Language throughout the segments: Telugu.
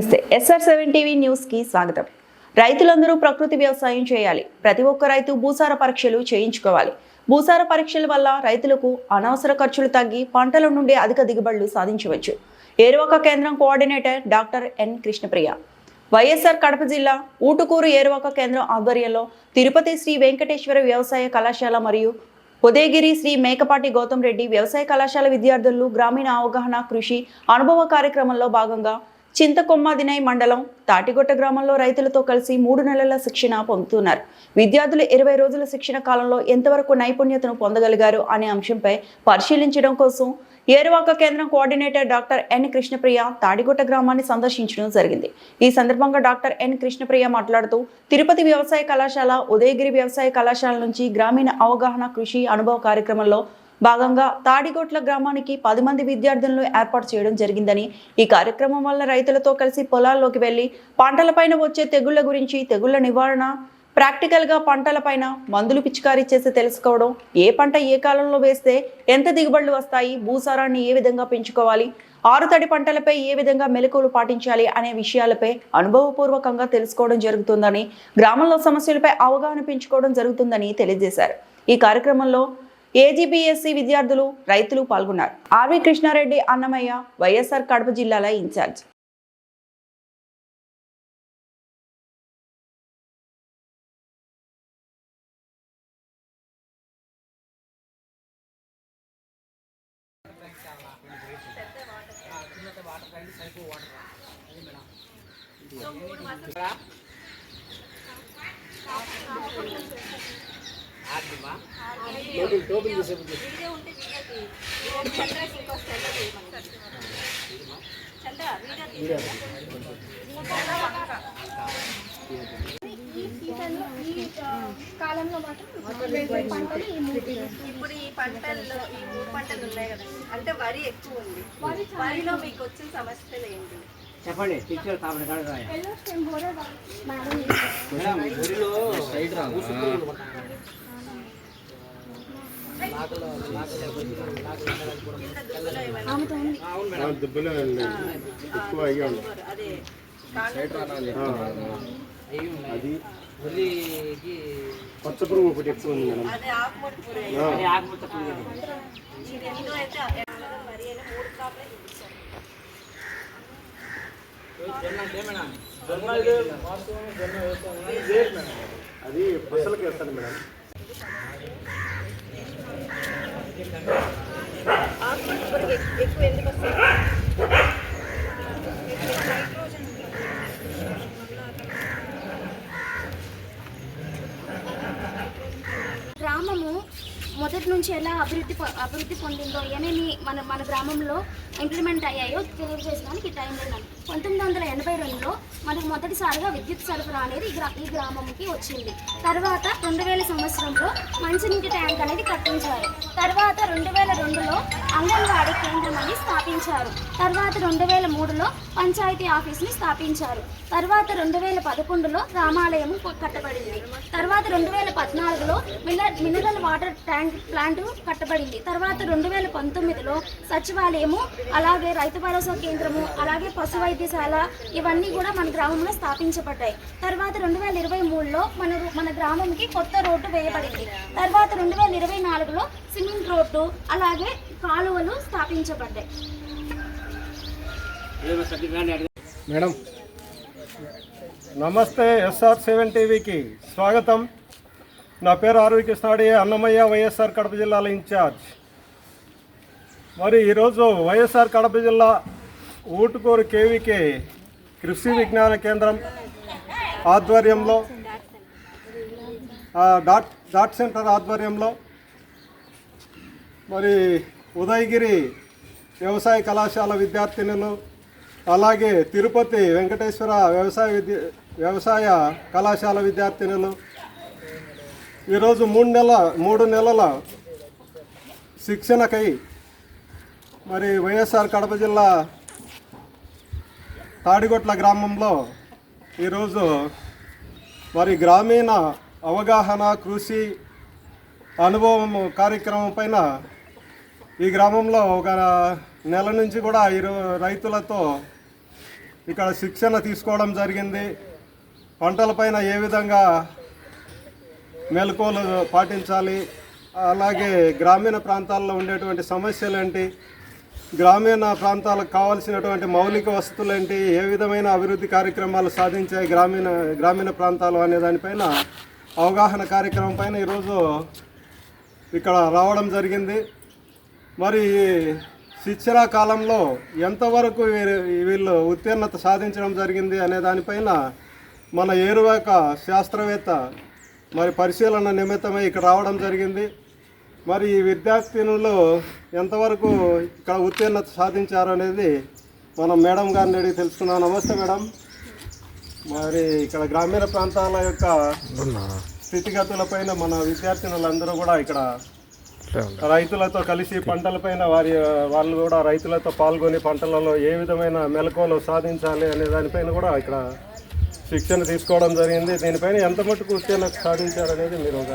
నమస్తే. ఎస్ఆర్ సెవెన్ టీవీ న్యూస్కి స్వాగతం. రైతులందరూ ప్రకృతి వ్యవసాయం చేయాలి. ప్రతి ఒక్క రైతు భూసార పరీక్షలు చేయించుకోవాలి. భూసార పరీక్షల వల్ల రైతులకు అనవసర ఖర్చులు తగ్గి పంటల నుండి అధిక దిగుబడులు సాధించవచ్చు. ఏరువాక కేంద్రం coordinator doctor N Krishnapriya. YSR Kadapa జిల్లా ఊటుకూరు ఏరువాక కేంద్రం ఆధ్వర్యంలో తిరుపతి శ్రీ వెంకటేశ్వర వ్యవసాయ కళాశాల మరియు ఉదయగిరి శ్రీ మేకపాటి గౌతమ్ రెడ్డి వ్యవసాయ కళాశాల విద్యార్థులు గ్రామీణ అవగాహన కృషి అనుభవ కార్యక్రమంలో భాగంగా చింతకొమ్మాదినై మండలం తాటిగొట్ట గ్రామంలో రైతులతో కలిసి మూడు నెలల శిక్షణ పొందుతున్నారు. విద్యార్థులు ఇరవై రోజుల శిక్షణ కాలంలో ఎంతవరకు నైపుణ్యతను పొందగలిగారు అనే అంశంపై పరిశీలించడం కోసం ఏరువాక కేంద్రం coordinator doctor N Krishnapriya Tadigutta గ్రామాన్ని సందర్శించడం జరిగింది. ఈ సందర్భంగా డాక్టర్ ఎన్ కృష్ణప్రియ మాట్లాడుతూ తిరుపతి వ్యవసాయ కళాశాల ఉదయగిరి వ్యవసాయ కళాశాల నుంచి గ్రామీణ అవగాహన కృషి అనుభవ కార్యక్రమంలో భాగంగా తాడిగొట్ల గ్రామానికి పది మంది విద్యార్థులను ఏర్పాటు చేయడం జరిగిందని ఈ కార్యక్రమం వల్ల రైతులతో కలిసి పొలాల్లోకి వెళ్ళి పంటలపైన వచ్చే తెగుళ్ళ గురించి తెగుళ్ళ నివారణ ప్రాక్టికల్గా పంటలపైన మందులు పిచికారీ చేసి తెలుసుకోవడం ఏ పంట ఏ కాలంలో వేస్తే ఎంత దిగుబడులు వస్తాయి భూసారాన్ని ఏ విధంగా పెంచుకోవాలి ఆరుతడి పంటలపై ఏ విధంగా మెలకువలు పాటించాలి అనే విషయాలపై అనుభవపూర్వకంగా తెలుసుకోవడం జరుగుతుందని గ్రామంలో సమస్యలపై అవగాహన పెంచుకోవడం జరుగుతుందని తెలియజేశారు. ఈ కార్యక్రమంలో ఏజీబీఎస్సీ విద్యార్థులు రైతులు పాల్గొన్నారు. ఆర్వి కృష్ణారెడ్డి అన్నమయ్య వైఎస్ఆర్ కడప జిల్లాల ఇన్ఛార్జ్. ఈ కాలంలో మాత్రం పంటలు ఇప్పుడు ఈ పంటల్లో ఈ మూడు పంటలు ఉన్నాయి కదా అంటే వరి ఎక్కువ ఉంది. వరిలో మీకు వచ్చిన సమస్యలు ఏంటి? చెప్పండి టీచర్ తాపడి మేడం ఆమెతో ఉంది దుబ్బులే అండి ఎక్కువ అయ్యి అదే పచ్చ పురుగు ఒకటి ఎక్కువ ఉంది మేడం. అదే ఆకుమట్టి పూర అది ఎక్కువ ఎందుకు వస్తుంది గ్రామము మొదటి నుంచి ఎలా అభివృద్ధి అభివృద్ధి పొందిందో ఏమేమి మన మన గ్రామంలో ఇంప్లిమెంట్ అయ్యాయో తెలియజేసడానికి ఈ టైం లేదండి పంతొమ్మిది వందల ఎనభై రెండులో మనకు మొదటిసారిగా విద్యుత్ సరఫరా అనేది ఈ గ్రా ఈ గ్రామంకి వచ్చింది. తర్వాత రెండు వేల సంవత్సరంలో మంచినీటి ట్యాంక్ అనేది కట్టించారు. తర్వాత రెండు వేల రెండులో అంగన్వాడీ కేంద్రం అని స్థాపించారు. తర్వాత రెండు వేల మూడులో పంచాయతీ ఆఫీస్ని స్థాపించారు. తర్వాత రెండు వేల పదకొండులో రామాలయం కట్టబడింది. తర్వాత రెండు వేల పద్నాలుగులో mineral mineral water tank plant కట్టబడింది. తర్వాత రెండు వేల పంతొమ్మిదిలో సచివాలయము అలాగే రైతు భరోసా కేంద్రము అలాగే పశు వైద్యశాల ఇవన్నీ కూడా మన గ్రామంలో స్థాపించబడ్డాయి. తర్వాత రెండు వేల ఇరవై మూడులో మన మన గ్రామంకి కొత్త రోడ్డు వేయబడింది. తర్వాత రెండు వేల ఇరవై నాలుగులో సిమెంట్ రోడ్డు అలాగే కాలువలు స్థాపించబడ్డాయి. మేడం నమస్తే ఎస్ఆర్ సెవెన్ టీవీకి స్వాగతం. నా పేరు ఆర్వి కృష్ణాడి అన్నమయ్య వైఎస్ఆర్ కడప జిల్లాల ఇన్ఛార్జ్. మరి ఈరోజు వైఎస్ఆర్ కడప జిల్లా ఊటుకూరు కేవీకే కృషి విజ్ఞాన కేంద్రం ఆధ్వర్యంలో డాట్ డాట్ సెంటర్ ఆధ్వర్యంలో మరి ఉదయగిరి వ్యవసాయ కళాశాల విద్యార్థినులు అలాగే తిరుపతి వెంకటేశ్వర వ్యవసాయ విద్య వ్యవసాయ కళాశాల విద్యార్థినులు ఈరోజు మూడు నెలల మూడు నెలల శిక్షణకై మరి వైఎస్ఆర్ కడప జిల్లా తాడిగొట్ల గ్రామంలో ఈరోజు మరి గ్రామీణ అవగాహన కృషి అనుభవం కార్యక్రమం పైన ఈ గ్రామంలో ఒక నెల నుంచి కూడా ఇరు రైతులతో ఇక్కడ శిక్షణ తీసుకోవడం జరిగింది. పంటలపైన ఏ విధంగా మెలకువలు పాటించాలి అలాగే గ్రామీణ ప్రాంతాల్లో ఉండేటువంటి సమస్యలు ఏంటి గ్రామీణ ప్రాంతాలకు కావాల్సినటువంటి మౌలిక వసతులు ఏంటి ఏ విధమైన అభివృద్ధి కార్యక్రమాలు సాధించాయి గ్రామీణ గ్రామీణ ప్రాంతాలు అనే దానిపైన అవగాహన కార్యక్రమం పైన ఈరోజు ఇక్కడ రావడం జరిగింది. మరి శిక్షణ కాలంలో ఎంతవరకు వీళ్ళు ఉత్తీర్ణత సాధించడం జరిగింది అనే దానిపైన మన ఏరువాక శాస్త్రవేత్త మరి పరిశీలన నిమిత్తమై ఇక్కడ రావడం జరిగింది. మరి ఈ విద్యార్థినులు ఎంతవరకు ఇక్కడ ఉత్తీర్ణత సాధించారు అనేది మనం మేడం గారిని అడిగి తెలుసుకున్నాం నమస్తే మేడం. మరి ఇక్కడ గ్రామీణ ప్రాంతాల యొక్క స్థితిగతులపైన మన విద్యార్థినులందరూ కూడా ఇక్కడ రైతులతో కలిసి పంటలపైన వారి వాళ్ళు కూడా రైతులతో పాల్గొని పంటలలో ఏ విధమైన మెలకువలు సాధించాలి అనే దానిపైన కూడా ఇక్కడ శిక్షణ తీసుకోవడం జరిగింది. దీనిపైన ఎంత మట్టుకు ఉత్తీర్ణత సాధించారనేది మీరు ఒక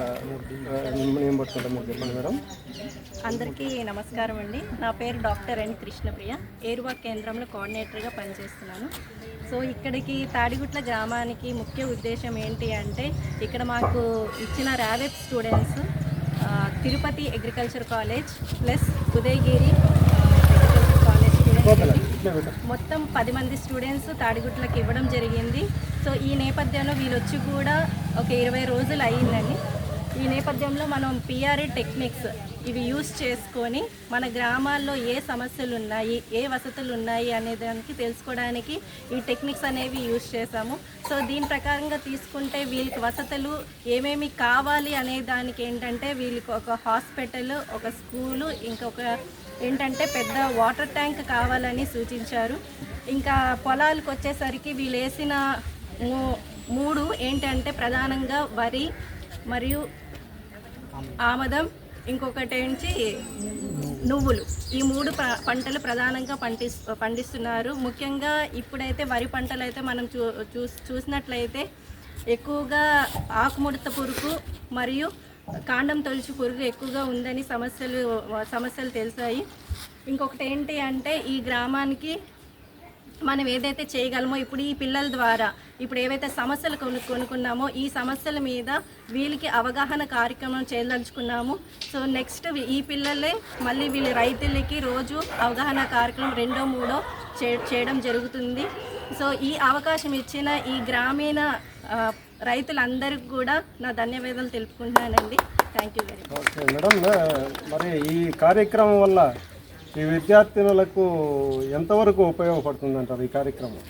నేను పట్టుకుంటాం మీరు చెప్పండి మేడం. అందరికీ నమస్కారం అండి. నా పేరు డాక్టర్ ఎన్ కృష్ణప్రియ. ఏరువా కేంద్రంలో కోఆర్డినేటర్గా పనిచేస్తున్నాను. సో ఇక్కడికి తాడిగుట్ల గ్రామానికి ముఖ్య ఉద్దేశం ఏంటి అంటే ఇక్కడ మాకు ఇచ్చిన ర్యావెప్ students Tirupati agriculture college plus Udayagiri college students. మొత్తం పది మంది స్టూడెంట్స్ తాడిగుట్లకి ఇవ్వడం జరిగింది సో ఈ నేపథ్యంలో వీళ్ళు వచ్చి కూడా ఒక ఇరవై రోజులు అయ్యిందండి ఈ నేపథ్యంలో మనం పిఆర్ఏ టెక్నిక్స్ ఇవి యూస్ చేసుకొని మన గ్రామాల్లో ఏ సమస్యలు ఉన్నాయి ఏ వసతులు ఉన్నాయి అనే దానికి తెలుసుకోవడానికి ఈ టెక్నిక్స్ అనేవి యూస్ చేసాము సో దీని ప్రకారంగా తీసుకుంటే వీళ్ళకి వసతులు ఏమేమి కావాలి అనే దానికి ఏంటంటే వీళ్ళకి ఒక హాస్పిటల్ ఒక స్కూలు ఇంకొక ఏంటంటే పెద్ద వాటర్ ట్యాంక్ కావాలని సూచించారు. ఇంకా పొలాలకు వచ్చేసరికి వీళ్ళు వేసిన మూ- మూడు ఏంటంటే ప్రధానంగా వరి మరియు ఆమదం ఇంకొకటి ఏంటి? నువ్వులు. ఈ మూడు ప- పంటలు ప్రధానంగా పండిస్ పండిస్తున్నారు. ముఖ్యంగా ఇప్పుడైతే వరి పంటలు అయితే మనం చూ చూసినట్లయితే ఎక్కువగా ఆకుముడత పురుగు మరియు కాండం తొలిచి పురుగు ఎక్కువగా ఉందని సమస్యలు సమస్యలు తెలిసాయి. ఇంకొకటి ఏంటి అంటే ఈ గ్రామానికి మనం ఏదైతే చేయగలమో ఇప్పుడు ఈ పిల్లల ద్వారా ఇప్పుడు ఏవైతే సమస్యలు కొను కొనుక్కున్నామో ఈ సమస్యల మీద వీళ్ళకి అవగాహన కార్యక్రమం చేయదలుచుకున్నాము. సో నెక్స్ట్ ఈ పిల్లలే మళ్ళీ వీళ్ళ రైతులకి రోజు అవగాహన కార్యక్రమం రెండో మూడో చే చేయడం జరుగుతుంది. సో ఈ అవకాశం ఇచ్చిన ఈ గ్రామీణ రైతులందరికీ కూడా నా ధన్యవాదాలు తెలుపుకుంటున్నానండి. Thank you very much madam మరి ఈ కార్యక్రమం వల్ల ఈ విద్యార్థినులకు ఎంతవరకు ఉపయోగపడుతుంది అంటారు ఈ కార్యక్రమం?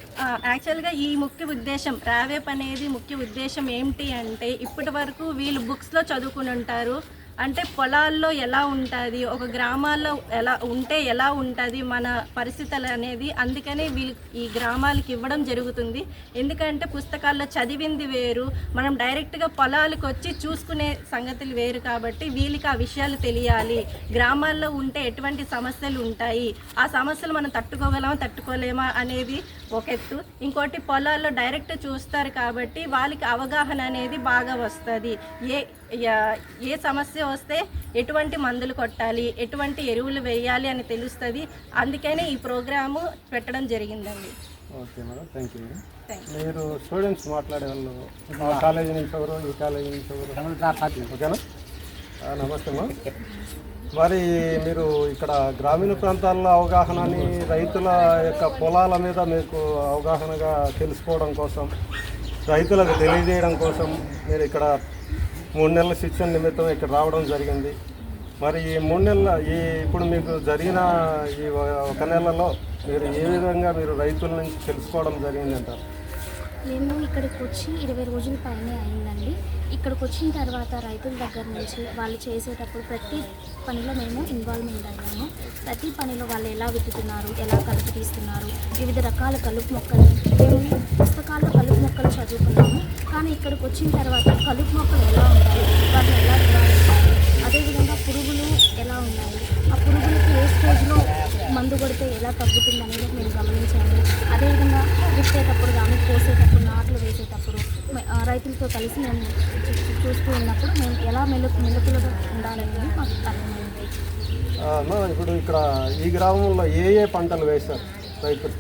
యాక్చువల్గా ఈ ముఖ్య ఉద్దేశం రావేప్ అనేది ముఖ్య ఉద్దేశం ఏమిటి అంటే ఇప్పటి వరకు వీళ్ళు బుక్స్లో చదువుకుని ఉంటారు. అంటే పొలాల్లో ఎలా ఉంటుంది ఒక గ్రామాల్లో ఎలా ఉంటే ఎలా ఉంటుంది మన పరిస్థితులు అనేది అందుకనే వీళ్ళు ఈ గ్రామాలకు ఇవ్వడం జరుగుతుంది. ఎందుకంటే పుస్తకాల్లో చదివింది వేరు మనం డైరెక్ట్గా పొలాలకు వచ్చి చూసుకునే సంగతులు వేరు కాబట్టి వీళ్ళకి ఆ విషయాలు తెలియాలి. గ్రామాల్లో ఉంటే ఎటువంటి సమస్యలు ఉంటాయి ఆ సమస్యలు మనం తట్టుకోగలమా తట్టుకోలేమా అనేది ఒక ఎత్తు. ఇంకోటి పొలాల్లో డైరెక్ట్ చూస్తారు కాబట్టి వాళ్ళకి అవగాహన అనేది బాగా వస్తుంది. ఏ ఏ సమస్య వస్తే ఎటువంటి మందులు కొట్టాలి ఎటువంటి ఎరువులు వేయాలి అని తెలుస్తుంది. అందుకనే ఈ ప్రోగ్రాము పెట్టడం జరిగిందండి. ఓకే మేడం థ్యాంక్ యూ మీరు స్టూడెంట్స్ మాట్లాడే వాళ్ళు కాలేజీ నుంచి ఎవరు ఈ కాలేజీ నుంచి ఎవరు? ఓకేనా? నమస్తే అమ్మా మరి మీరు ఇక్కడ గ్రామీణ ప్రాంతాల్లో అవగాహనని రైతుల యొక్క పొలాల మీద మీకు అవగాహనగా తెలుసుకోవడం కోసం రైతులకు తెలియజేయడం కోసం మీరు ఇక్కడ మూడు నెలల శిక్షణ నిమిత్తం ఇక్కడ రావడం జరిగింది. మరి ఈ మూడు నెలల ఈ ఇప్పుడు మీకు జరిగిన ఈ ఒక నెలలో మీరు ఏ విధంగా మీరు రైతుల నుంచి తెలుసుకోవడం జరిగిందంటారు? నేను మేము ఇక్కడికి వచ్చి ఇరవై రోజుల పైనే అయిందండి. ఇక్కడికి వచ్చిన తర్వాత రైతుల దగ్గర నుంచి వాళ్ళు చేసేటప్పుడు ప్రతి పనిలో మేము ఇన్వాల్వ్మెంట్ అయ్యాము. ప్రతి పనిలో వాళ్ళు ఎలా విత్తుతున్నారు ఎలా కలుపు తీస్తున్నారు వివిధ రకాల కలుపు మొక్కలు మేము పుస్తకాల్లో కలుపు మొక్కలు చదువుకున్నాము. కానీ ఇక్కడికి వచ్చిన తర్వాత కలుపు మొక్కలు ఎలా ఉంటాయి వాటిని ఎలా అదేవిధంగా పురుగులు ఎలా ఉన్నాయి ఆ పురుగులకి ఏ స్టేజ్లో మందు కొడితే ఎలా తగ్గుతుంది అనేది మేము గమనించాము అదేవిధంగా విత్తేటప్పుడు కానీ కోసేటప్పుడు నాట్లు వేసేటప్పుడు రైతులతో కలిసి మేము చూస్తూ ఉన్నప్పుడు మేము ఎలా మెలకు మెలకులుగా ఉండాలనేది మాకు అర్థమైంది. ఇప్పుడు ఇక్కడ ఈ గ్రామంలో ఏ ఏ పంటలు వేశారు?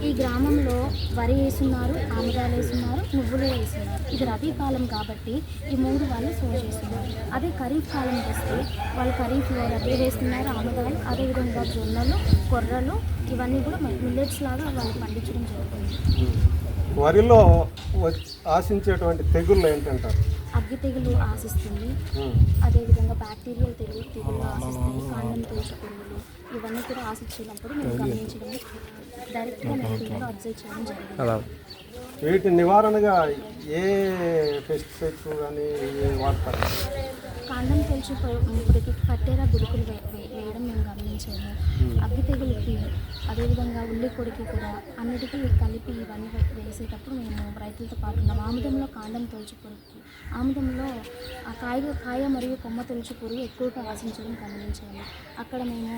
ఈ గ్రామంలో వరి వేస్తున్నారు ఆముదాలు వేస్తున్నారు నువ్వులు వేస్తున్నారు. ఇది రబీ కాలం కాబట్టి ఈ మూడు వాళ్ళు సో చేస్తున్నారు. అదే ఖరీఫ్ కాలం వస్తే వాళ్ళు ఖరీఫ్లో రబీ వేస్తున్నారు ఆముదాలు అదేవిధంగా జొన్నలు కొర్రలు ఇవన్నీ కూడా మిల్లెట్స్ లాగా వాళ్ళు పండించడం జరుగుతుంది. వరిలో ఆశించేటువంటి తెగుళ్ళు ఏంటంటారు? అగ్గి తెగులు ఆశిస్తుంది. అదేవిధంగా బ్యాక్టీరియల్ తెగులు తెగులు ఆశిస్తాయి కాండం తోచు పురుగులు ఇవన్నీ కూడా ఆశించినప్పుడు మేము గమనించడం డైరెక్ట్గా నెగిటివ్గా అబ్జర్వ్ చేయడం జరిగింది వీటి నివారణగా ఏ పెస్టిసైడ్స్ కానీ వాడతారు? కాండం తొలచు పురుగుకి కట్టేరా గురుకులు వేయడం మేము గమనించాము. అగ్గి తెగులుకి అదేవిధంగా ఉల్లి కొడికి కూడా అన్నిటికీ కలిపి ఇవన్నీ వేసేటప్పుడు మేము రైతులతో పాటు ఉన్నాం. ఆముదంలో కాండం తొలచు పురుగుకి ఆముదంలో ఆ కాయ కాయ మరియు కొమ్మ తొలచు పురుగు ఎక్కువగా ఆశించడం గమనించాము. అక్కడ మేము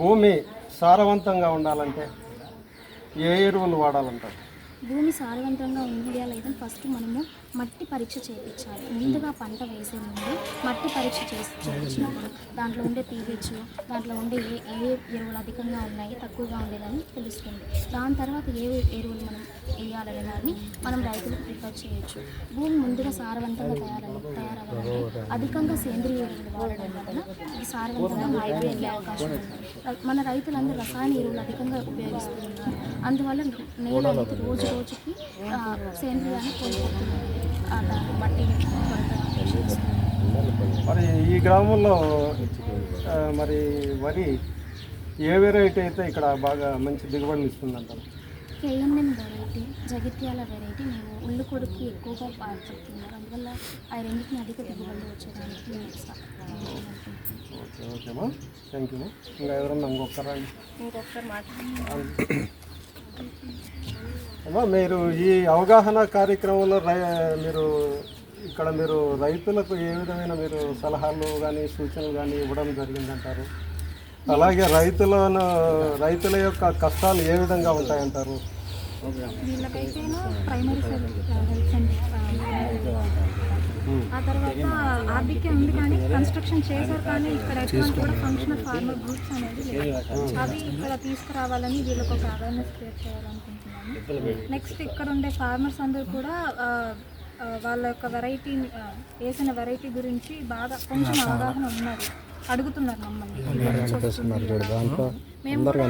భూమి సారవంతంగా ఉండాలంటే ఏ ఎరువులు వాడాలంటారు? భూమి సారవంతంగా ఉండాలైతే ఫస్ట్ మనము మట్టి పరీక్ష చేయించాలి. ముందుగా పంట వేసే ముందు మట్టి పరీక్ష చేసి చేయించినప్పుడు దాంట్లో ఉండే పీహెచ్ దాంట్లో ఉండే ఏ ఏ ఎరువులు అధికంగా ఉన్నాయి తక్కువగా ఉండేదని తెలుస్తుంది. దాని తర్వాత ఏ ఎరువులు మనం వేయాలనే దాన్ని మనం రైతులకు ప్రిఫర్ చేయొచ్చు. భూమి ముందుగా సారవంతంగా తయారని తయారవ్వాలంటే అధికంగా సేంద్రియ ఎరువులు వాడడం వలన ఇది సారవంతంగా హైబ్రిడ్ అవకాశం ఉంది. మన రైతులందరూ రసాయన ఎరువులు అధికంగా ఉపయోగిస్తున్నారు. అందువల్ల నేల అనేది రోజు రోజుకి సేంద్రియాన్ని కోల్పోతున్నారు బట్టి మరి ఈ గ్రామంలో మరి వరి ఏ వెరైటీ అయితే ఇక్కడ బాగా మంచి దిగుబడిని ఇస్తుందంటారు కేఎన్ఎం వెరైటీ జగిత్యాల వెరైటీ మేము ఉల్లు కొడుకు ఎక్కువగా పాడుతున్నారు అందువల్ల ఆ రెండింటిని అధిక దిగుబడి వచ్చేదానికి ఓకే ఓకేమా థ్యాంక్ యూ ఇంకా ఎవరన్నా ఇంకొకరండి ఇంకొకసారి అమ్మా మీరు ఈ అవగాహన కార్యక్రమంలో రై మీరు ఇక్కడ మీరు రైతులకు ఏ విధమైన మీరు సలహాలు కానీ సూచనలు కానీ ఇవ్వడం జరిగిందంటారు అలాగే రైతులను రైతుల యొక్క కష్టాలు ఏ విధంగా ఉంటాయంటారు? వీళ్ళకైతేను ప్రైమరీ హెల్త్ సెంటర్ ఆ తర్వాత ఆర్బీకే ఉంది కానీ కన్స్ట్రక్షన్ చేశారు కానీ ఇక్కడ ఎటువంటి కూడా ఫంక్షనల్ ఫార్మర్ గ్రూప్స్ అనేది లేదు అవి ఇక్కడ తీసుకురావాలని వీళ్ళకి ఒక అవేర్నెస్ క్రియేట్ చేయాలనుకుంటున్నాను నెక్స్ట్ ఇక్కడ ఉండే ఫార్మర్స్ అందరూ కూడా వాళ్ళ యొక్క వెరైటీ వేసిన వెరైటీ గురించి బాగా కొంచెం అవగాహన ఉన్నారు. అడుగుతున్నారు మమ్మల్ని. మేము కూడా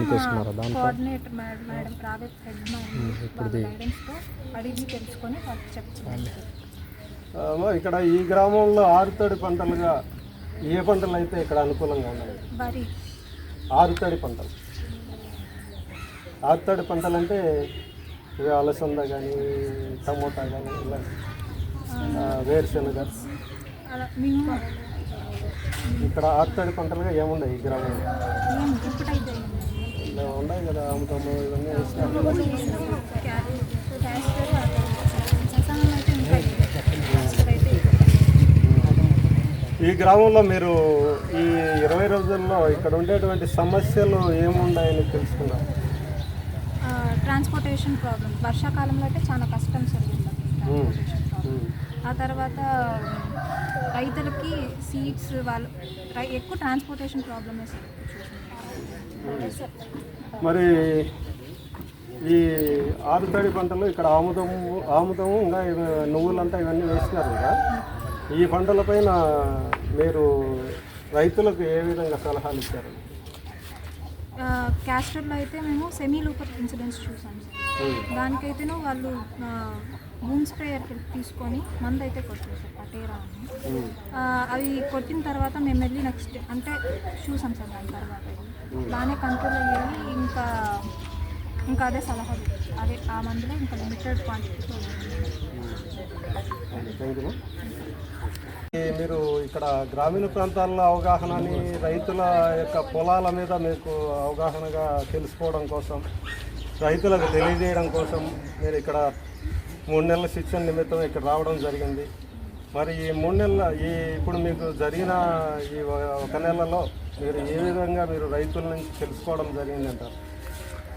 coordinator madam madam project head madam గైడెన్స్తో అడిగి తెలుసుకొని వాళ్ళకి చెప్తున్నాను అమ్మా, ఇక్కడ ఈ గ్రామంలో ఆరుతడి పంటలుగా ఏ పంటలు అయితే ఇక్కడ అనుకూలంగా ఉన్నాయి? వరి. ఆరుతడి పంటలు. ఆరుతడి పంటలు అంటే ఇవి అలసంద కానీ టమోటా కానీ ఇలా వేరుశెనగ. ఇక్కడ ఆరుతడి పంటలుగా ఏమున్నాయి ఈ గ్రామంలో? ఉన్నాయి కదా అమ్ముతాము ఇవన్నీ ఈ గ్రామంలో మీరు ఈ ఇరవై రోజుల్లో ఇక్కడ ఉండేటువంటి సమస్యలు ఏమున్నాయని తెలుసుకున్నారు ట్రాన్స్పోర్టేషన్ ప్రాబ్లం వర్షాకాలంలో అయితే చాలా కష్టం సార్ ట్రాన్స్పోర్టేషన్ ప్రాబ్లం ఆ తర్వాత రైతులకి సీడ్స్ వాళ్ళు ఎక్కువ ట్రాన్స్పోర్టేషన్ ప్రాబ్లమే మరి ఈ ఆరుతడి పంటలు ఇక్కడ ఆముదము ఆముదము ఇంకా నువ్వులంతా ఇవన్నీ వేసినారు కదా. ఈ పంటలపైన మీరు రైతులకు ఏ విధంగా సలహాలు ఇచ్చారు? క్యాస్టర్లో అయితే మేము సెమీ లూపర్ ఇన్సిడెంట్స్ చూసాం దానికైతేనూ వాళ్ళు బూమ్ స్ప్రేయర్ తీసుకొని మందు అయితే కొట్టారు సార్ పటేరా అని. ఆ, అవి కొట్టిన తర్వాత మేము వెళ్ళి నెక్స్ట్ అంటే చూసాం సార్ దాని తర్వాత. బాగానే కంట్రోల్ అయ్యాయి ఇంకా ఇంకా అదే సలహా అదే ఆ మందులో ఇంకా లిమిటెడ్ క్వాంటిటీతో మీరు ఇక్కడ గ్రామీణ ప్రాంతాల్లో అవగాహనని రైతుల యొక్క పొలాల మీద మీకు అవగాహనగా తెలుసుకోవడం కోసం రైతులకు తెలియజేయడం కోసం మీరు ఇక్కడ మూడు నెలల శిక్షణ నిమిత్తం ఇక్కడ రావడం జరిగింది. మరి ఈ మూడు నెలల ఈ ఇప్పుడు మీకు జరిగిన ఈ ఒక- నెలలో మీరు ఏ విధంగా మీరు రైతుల నుంచి తెలుసుకోవడం జరిగిందంటారు?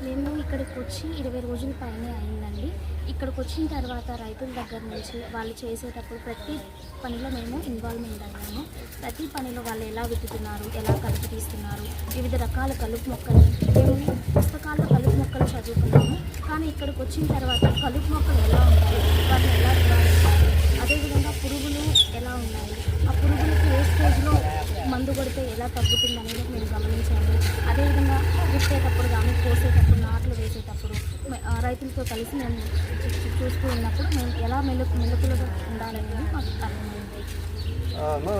మేము ఇక్కడికి వచ్చి ఇరవై రోజుల పైన అయిందండి. ఇక్కడికి వచ్చిన తర్వాత రైతుల దగ్గర నుంచి వాళ్ళు చేసేటప్పుడు ప్రతి పనిలో మేము ఇన్వాల్వ్మెంట్ అయ్యాము. ప్రతి పనిలో వాళ్ళు ఎలా విత్తుతున్నారు ఎలా కలుపు తీస్తున్నారు వివిధ రకాల కలుపు మొక్కలు మేము పుస్తకాల్లో కలుపు మొక్కలు చదువుకున్నాము. కానీ ఇక్కడికి వచ్చిన తర్వాత కలుపు మొక్కలు ఎలా ఉంటాయి వాటిని ఎలా నివారించాలి అదేవిధంగా పురుగులు ఎలా ఉన్నాయి ఆ పురుగులకు ఏ స్టేజ్లో మందు కొడితే ఎలా తగ్గుతుంది అనేది మేము గమనించాము. అదేవిధంగా విత్తేటప్పుడు కానీ కోసేటప్పుడు నాట్లు వేసేటప్పుడు రైతులతో కలిసి మేము చూస్తూ ఉన్నప్పుడు మేము ఎలా మెలకు మెలకులుగా ఉండాలనేది మాకు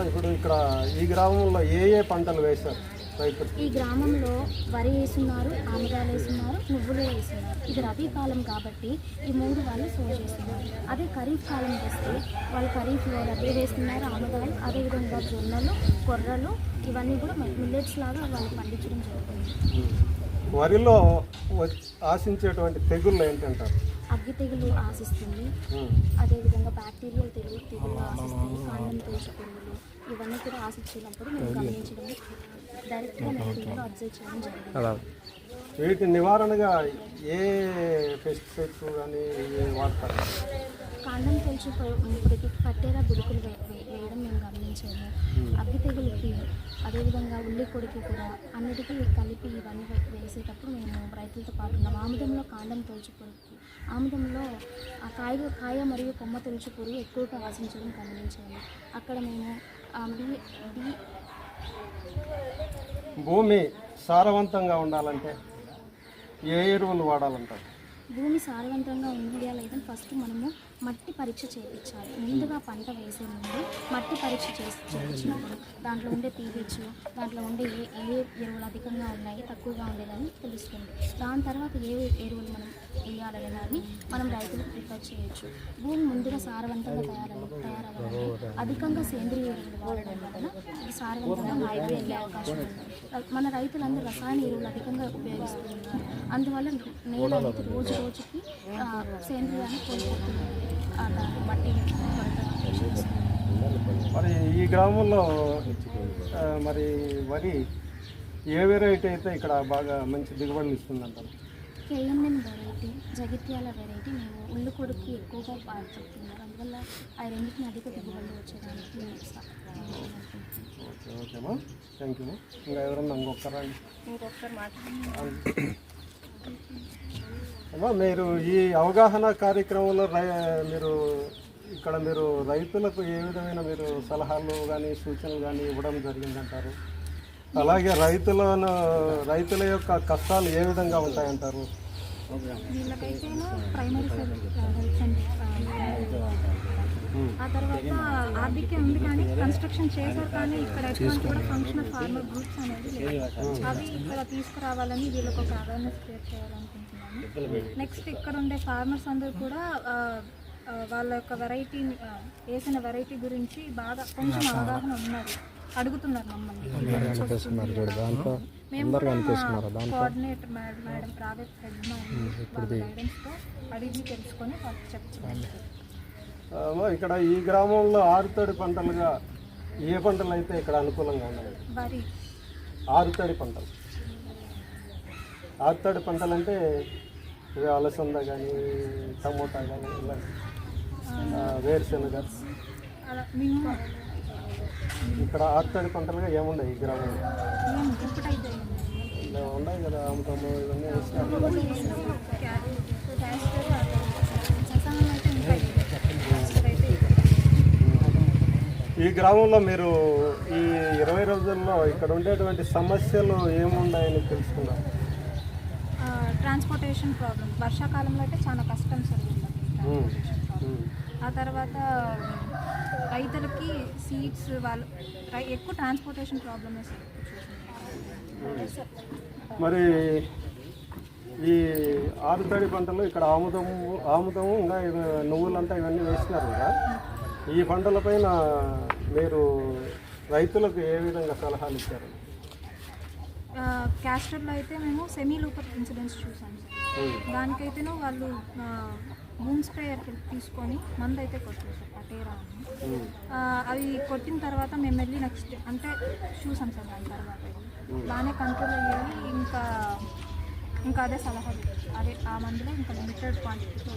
ఇప్పుడు ఇక్కడ ఈ గ్రామంలో ఏ ఏ పంటలు వేశారు రైతులు? ఈ గ్రామంలో వరి వేస్తున్నారు ఆముదాలు వేస్తున్నారు నువ్వులు వేస్తున్నారు. ఇది రబీ కాలం కాబట్టి ఈ మూడు వాళ్ళు సో చేస్తున్నారు. అదే ఖరీఫ్ కాలం వస్తే వాళ్ళు ఖరీఫ్లో రబీ వేస్తున్నారు ఆముదాలు అదేవిధంగా జొన్నలు కొర్రలు ఇవన్నీ కూడా మిల్లెట్స్ లాగా వాళ్ళు పండించడం జరుగుతుంది. వరిలో ఆశించేటువంటి తెగుళ్ళు ఏంటంటారు? అగ్గి తెగులు ఆశిస్తుంది. అదేవిధంగా బ్యాక్టీరియల్ తెగులు తెగులు ఆశిస్తుంది. కాండం పురుగులు ఇవన్నీ కూడా ఆశించినప్పుడు మేము గమనించడం డైరెక్ట్గా ఫీల్డ్లో అబ్జర్వ్ చేయడం జరిగింది వీటి నివారణగా ఏ పెస్టిసైడ్స్ కానీ వాడతారు? కాండం తొలిచి పురికి పట్టేరా గురుకులు వేయడం మేము గమనించాము. అగ్గి తెగులుకి అదేవిధంగా ఉల్లి పొడికి కూడా అన్నిటికీ కలిపి ఇవన్నీ వేసేటప్పుడు మేము రైతులతో పాటు ఉన్నాం. ఆముదంలో కాండం తొలిచి పురుగుకి ఆముదంలో ఆ కాయ కాయ మరియు కొమ్మ తొలిచి పురుగు ఎక్కువగా ఆశించడం గమనించాము. అక్కడ మేము భూమి సారవంతంగా ఉండాలంటే ఏ ఎరువులు వాడాలంటారు? భూమి సారవంతంగా ఉండాలైతే ఫస్ట్ మనము మట్టి పరీక్ష చేయించాలి. ముందుగా పంట వేసే ముందు మట్టి పరీక్ష చేసి చేయించినప్పుడు దాంట్లో ఉండే పీహెచ్ దాంట్లో ఉండే ఏ ఏ ఎరువులు అధికంగా ఉన్నాయి తక్కువగా ఉండేదని తెలుస్తుంది. దాని తర్వాత ఏ ఎరువులు మనం వేయాలనే దాన్ని మనం రైతులకు ప్రిఫర్ చేయొచ్చు. భూమి ముందుగా సారవంతంగా తయారవ తయారవ్వాలి. అధికంగా సేంద్రియ ఎరువులు వాడడం వలన ఇది సారవంతంగా మారిపోయే అవకాశం ఉంది. మన రైతులందరూ రసాయన ఎరువులు అధికంగా ఉపయోగిస్తున్నారు. అందువల్ల నేల అనేది రోజు రోజుకి సేంద్రియాన్ని కోల్పోతున్నారు. మరి ఈ గ్రామంలో మరి వరి ఏ వెరైటీ అయితే ఇక్కడ బాగా మంచి దిగుబడులు ఇస్తుందంటారు కేఎంఎన్ వెరైటీ జగిత్యాల వెరైటీ మేము ఉల్లు కొడుకు ఎక్కువగా పాడుతున్నారు అందువల్ల ఆ రెండింటిని అధిక దిగుబడులు వచ్చేదానికి. ఓకే ఓకేమా థ్యాంక్ యూ ఇంకా ఎవరన్నా ఇంకొకరండి ఇంకొకరు మాట్లాడండి అమ్మా మీరు ఈ అవగాహన కార్యక్రమంలో రై మీరు ఇక్కడ మీరు రైతులకు ఏ విధమైన మీరు సలహాలు కానీ సూచనలు కానీ ఇవ్వడం జరిగిందంటారు? అలాగే రైతులను రైతుల యొక్క కష్టాలు ఏ విధంగా ఉంటాయంటారు? ఆ తర్వాత ఆర్బీకే ఉంది కానీ కన్స్ట్రక్షన్ చేశారు కానీ ఇక్కడ ఎటువంటి కూడా ఫంక్షనల్ ఫార్మర్ గ్రూప్స్ అనేది లేవు అవి ఇక్కడ తీసుకురావాలని వీళ్ళకి ఒక అవేర్నెస్ క్రియేట్ చేయాలనుకుంటున్నాను. నెక్స్ట్ ఇక్కడ ఉండే ఫార్మర్స్ అందరూ కూడా వాళ్ళ యొక్క వెరైటీ వేసిన వెరైటీ గురించి బాగా కొంచెం అవగాహన ఉన్నారు. అడుగుతున్నారు మమ్మల్ని. మేము coordinator madam madam project head వాళ్ళ గైడెన్స్తో అడిగి తెలుసుకొని వాళ్ళకి చెప్తున్నాను. అమ్మా, ఇక్కడ ఈ గ్రామంలో ఆరుతడి పంటలుగా ఏ పంటలు అయితే ఇక్కడ అనుకూలంగా ఉన్నాయి? ఆరుతడి పంటలు. ఆరుతడి పంటలు అంటే ఇవి అలసంద కానీ టమోటా కానీ ఇలా వేరుశెనగ. ఇక్కడ ఆరుతడి పంటలుగా ఏమున్నాయి ఈ గ్రామంలో? ఉన్నాయి కదా అమ్ముతాము ఇవన్నీ ఈ గ్రామంలో మీరు ఈ ఇరవై రోజుల్లో ఇక్కడ ఉండేటువంటి సమస్యలు ఏమున్నాయని తెలుసుకున్నారు ట్రాన్స్పోర్టేషన్ ప్రాబ్లమ్. వర్షాకాలంలో అయితే చాలా కష్టం సార్ ఆ తర్వాత రైతులకి సీడ్స్ వాళ్ళు ఎక్కువ ట్రాన్స్పోర్టేషన్ ప్రాబ్లమే సార్ మరి ఈ ఆరుతడి పంటలు ఇక్కడ ఆముదము ఆముదము ఇంకా నువ్వులంతా ఇవన్నీ వేసినారు కదా? ఈ పంటలపైన మీరు రైతులకు ఏ విధంగా సలహాలు ఇచ్చారు? క్యాస్టర్లో అయితే మేము సెమీ లూపర్ ఇన్సిడెంట్స్ చూసాం సార్. దానికైతేనో వాళ్ళు బూమ్ స్ప్రేయర్ తీసుకొని మందు అయితే కొట్టారు సార్ పటేరా అని. అవి కొట్టిన తర్వాత మేము వెళ్ళి నెక్స్ట్ అంటే చూసాం సార్ దాని తర్వాత. బాగానే కంట్రోల్ అయ్యాయి ఇంకా ఇంకా అదే సలహాలు అదే ఆ మందులో ఇంకా లిమిటెడ్ క్వాంటిటీతో